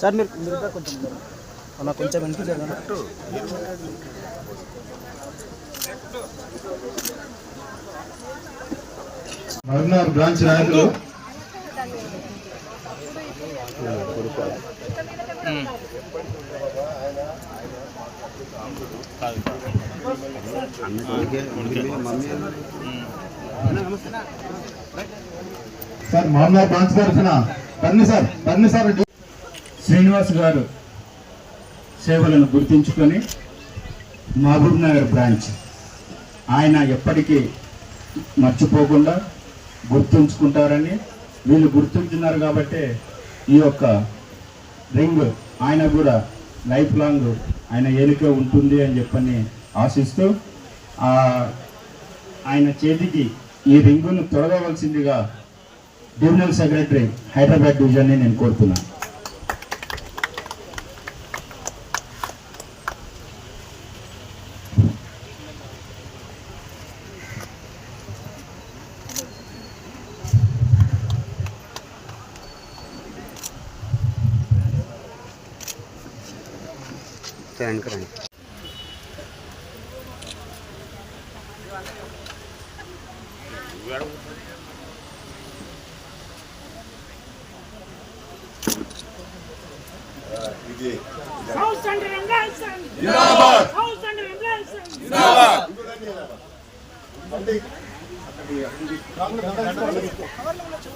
Sir మీరు మీరు కొంచెం అలా కొంచెం వెనక్కి జరగనా బ్రాంచ్ నాయకులు సార్ మామూలు బ్రాంచ్ తరఫున పన్ను సార్ తన్ని సార్. శ్రీనివాస్ గారు సేవలను గుర్తించుకొని మహబూబ్ నగర్ బ్రాంచ్ ఆయన ఎప్పటికీ మర్చిపోకుండా గుర్తుంచుకుంటారని వీళ్ళు గుర్తుంచున్నారు కాబట్టి ఈ యొక్క రింగ్ ఆయన కూడా లైఫ్ లాంగ్ ఆయన ఏలికే ఉంటుంది అని చెప్పని ఆశిస్తూ ఆ ఆయన చేతికి ఈ రింగును తొలగవలసిందిగా డివిజనల్ సెక్రటరీ హైదరాబాద్ డివిజన్ని నేను కోరుతున్నాను. ఇది under Ramlasan! అంటే అక్కడి-